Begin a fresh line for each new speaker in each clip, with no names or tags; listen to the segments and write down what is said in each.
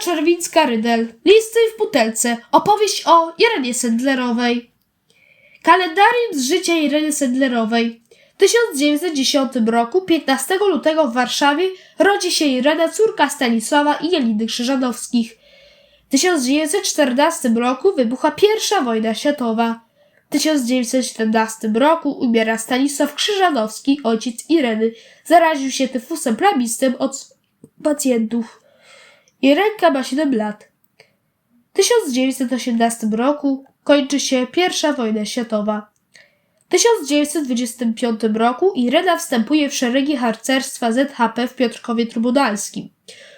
Czerwińska-Rydel. Listy w butelce. Opowieść o Irenie Sendlerowej. Kalendarium z życia Ireny Sendlerowej. W 1910 roku, 15 lutego w Warszawie, rodzi się Irena, córka Stanisława i Jeliny Krzyżanowskich. W 1914 roku wybucha I wojna światowa. W 1917 roku umiera Stanisław Krzyżanowski, ojciec Ireny. Zaraził się tyfusem plamistym od pacjentów. Irenka ma 7 lat. W 1918 roku kończy się I wojna światowa. W 1925 roku Irena wstępuje w szeregi harcerstwa ZHP w Piotrkowie Trybunalskim.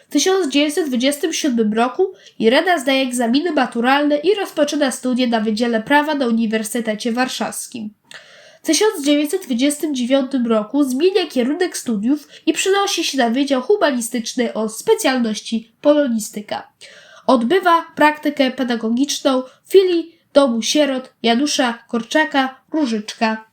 W 1927 roku Irena zdaje egzaminy maturalne i rozpoczyna studia na Wydziale Prawa na Uniwersytecie Warszawskim. W 1929 roku zmienia kierunek studiów i przenosi się na Wydział Humanistyczny o specjalności polonistyka. Odbywa praktykę pedagogiczną w filii Domu Sierot Janusza Korczaka Różyczka.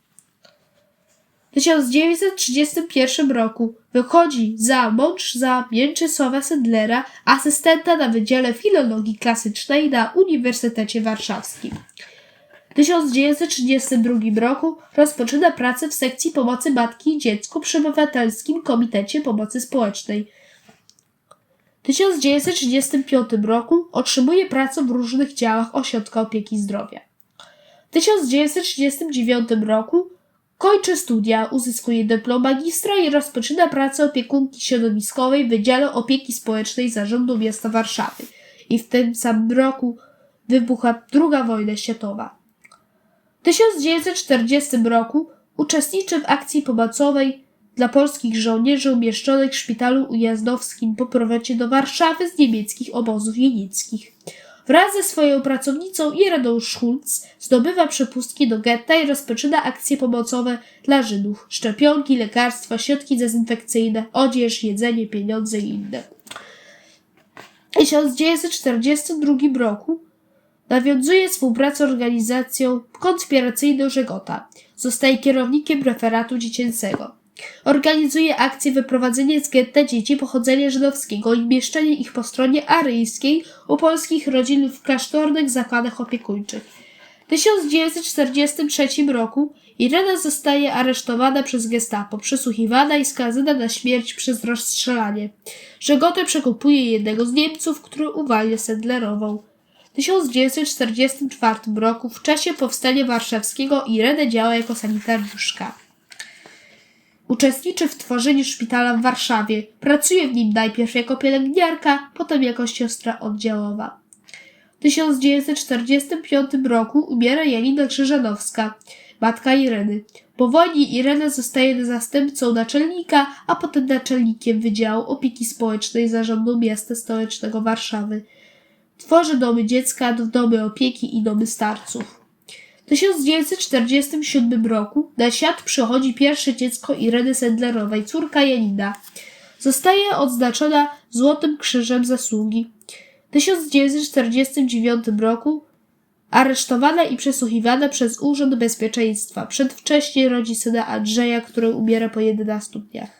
W 1931 roku wychodzi za mąż za Mieczysława Sendlera, asystenta na Wydziale Filologii Klasycznej na Uniwersytecie Warszawskim. W 1932 roku rozpoczyna pracę w sekcji pomocy matki i dziecku przy Obywatelskim Komitecie Pomocy Społecznej. W 1935 roku otrzymuje pracę w różnych działach Ośrodka Opieki Zdrowia. W 1939 roku kończy studia, uzyskuje dyplom magistra i rozpoczyna pracę opiekunki środowiskowej w Wydziale Opieki Społecznej Zarządu Miasta Warszawy. I w tym samym roku wybucha II wojna światowa. W 1940 roku uczestniczy w akcji pomocowej dla polskich żołnierzy umieszczonych w szpitalu ujazdowskim po powrocie do Warszawy z niemieckich obozów jenickich. Wraz ze swoją pracownicą Ireną Schulz zdobywa przepustki do getta i rozpoczyna akcje pomocowe dla Żydów. Szczepionki, lekarstwa, środki dezynfekcyjne, odzież, jedzenie, pieniądze i inne. W 1942 roku nawiązuje współpracę z organizacją konspiracyjną Żegota. Zostaje kierownikiem referatu dziecięcego. Organizuje akcję wyprowadzenia z getta dzieci pochodzenia żydowskiego i umieszczenie ich po stronie aryjskiej u polskich rodzin w klasztornych zakładach opiekuńczych. W 1943 roku Irena zostaje aresztowana przez gestapo, przesłuchiwana i skazana na śmierć przez rozstrzelanie. Żegotę przekupuje jednego z Niemców, który uwalnia Sendlerową. W 1944 roku, w czasie powstania warszawskiego, Irena działa jako sanitariuszka. Uczestniczy w tworzeniu szpitala w Warszawie. Pracuje w nim najpierw jako pielęgniarka, potem jako siostra oddziałowa. W 1945 roku umiera Janina Krzyżanowska, matka Ireny. Po wojnie Irena zostaje zastępcą naczelnika, a potem naczelnikiem Wydziału Opieki Społecznej Zarządu Miasta Stołecznego Warszawy. Tworzy domy dziecka, domy opieki i domy starców. W 1947 roku na świat przychodzi pierwsze dziecko Ireny Sendlerowej, córka Janina. Zostaje odznaczona Złotym Krzyżem Zasługi. W 1949 roku aresztowana i przesłuchiwana przez Urząd Bezpieczeństwa. Przedwcześnie rodzi syna Andrzeja, który umiera po 11 dniach.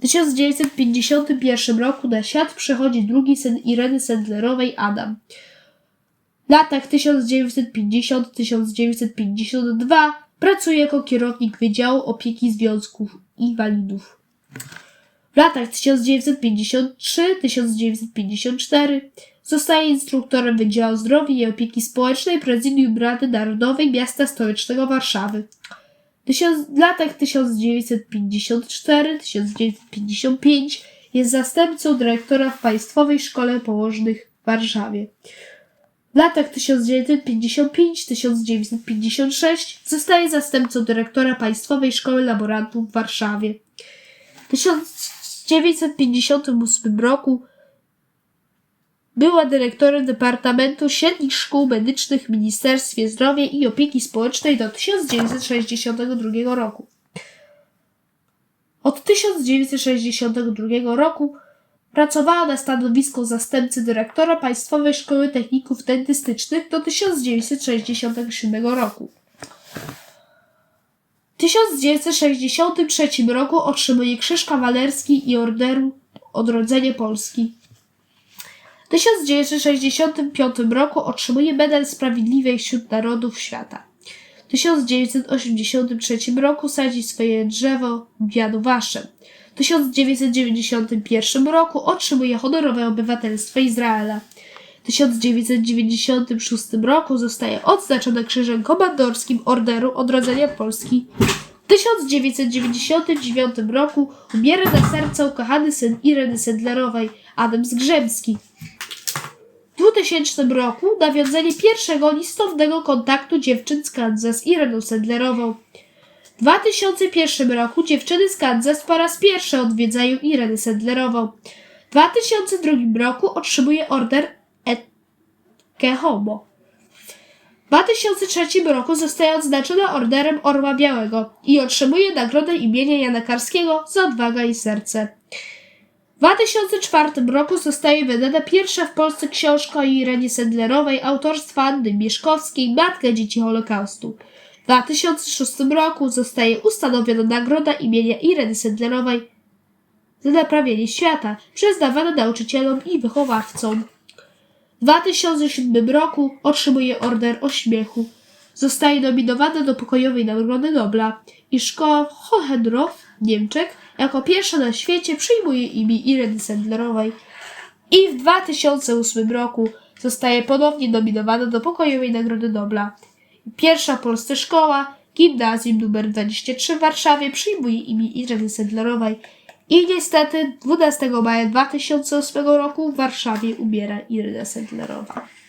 W 1951 roku na świat przychodzi drugi syn Ireny Sendlerowej, Adam. W latach 1950-1952 pracuje jako kierownik Wydziału Opieki Związków Inwalidów. W latach 1953-1954 zostaje instruktorem Wydziału Zdrowia i Opieki Społecznej Prezydium Rady Narodowej Miasta Stołecznego Warszawy. W latach 1954-1955 jest zastępcą dyrektora w Państwowej Szkole Położnych w Warszawie. W latach 1955-1956 zostaje zastępcą dyrektora Państwowej Szkoły Laborantów w Warszawie. W 1958 roku była dyrektorem Departamentu Średnich Szkół Medycznych w Ministerstwie Zdrowia i Opieki Społecznej do 1962 roku. Od 1962 roku pracowała na stanowisku zastępcy dyrektora Państwowej Szkoły Techników Dentystycznych do 1967 roku. W 1963 roku otrzymuje Krzyż Kawalerski i Orderu Odrodzenie Polski. W 1965 roku otrzymuje Medal Sprawiedliwej wśród Narodów Świata. W 1983 roku sadzi swoje drzewo w Jadu Waszem. W 1991 roku otrzymuje honorowe obywatelstwo Izraela. W 1996 roku zostaje odznaczona Krzyżem Komandorskim Orderu Odrodzenia Polski. W 1999 roku umiera na serce ukochany syn Ireny Sedlerowej, Adam Zgrzemski. W 2000 roku nawiązanie pierwszego listownego kontaktu dziewczyn z Kansas Ireną Sedlerową. W 2001 roku dziewczyny z Kansas po raz pierwszy odwiedzają Irenę Sedlerową. W 2002 roku otrzymuje order Etke Homo. W 2003 roku zostaje odznaczona orderem Orła Białego i otrzymuje nagrodę imienia Jana Karskiego za odwagę i serce. W 2004 roku zostaje wydana pierwsza w Polsce książka o Irenie autorstwa Anny Mieszkowskiej Matka Dzieci Holokaustu. W 2006 roku zostaje ustanowiona nagroda imienia Ireny Sedlerowej za naprawienie świata, przyznawana nauczycielom i wychowawcom. W 2007 roku otrzymuje Order Ośmiechu. Zostaje nominowana do pokojowej Nagrody Nobla i szkoła w Hohenroth, Niemczech, jako pierwsza na świecie przyjmuje imię Ireny Sendlerowej. I w 2008 roku zostaje ponownie nominowana do pokojowej Nagrody Nobla. Pierwsza polska szkoła, gimnazjum nr 23 w Warszawie przyjmuje imię Ireny Sendlerowej. I niestety 12 maja 2008 roku w Warszawie umiera Irena Sendlerowa.